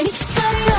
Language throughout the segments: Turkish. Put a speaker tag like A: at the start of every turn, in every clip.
A: Sen ister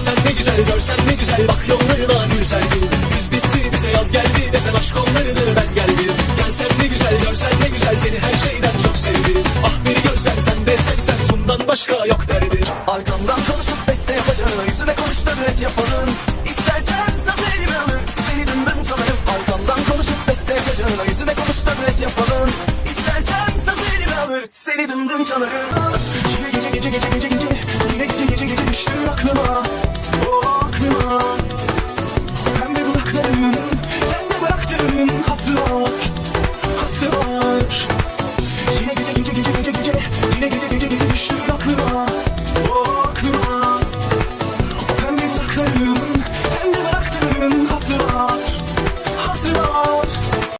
B: Gel sen ne güzel görsen ne güzel bak yollarına güzel Yüz bitti bize yaz geldi desen aşk yollarını ben geldim Gel sen ne güzel görsen ne güzel seni her şeyden çok sevdim Ah beni görsen sen de sevsen bundan başka yok derdim
C: Arkamdan konuşup beste yapacağım Yüzüme konuş da düet yapalım İstersen sazı elime alır Seni dındım çalarım Arkamdan konuşup beste yapacağım Yüzüme konuş da düet yapalım İstersen sazı elime alır Seni dındım çalarım gece gece gece gece gece Yine gece gece gece düştü aklıma gidip düştü rakıra.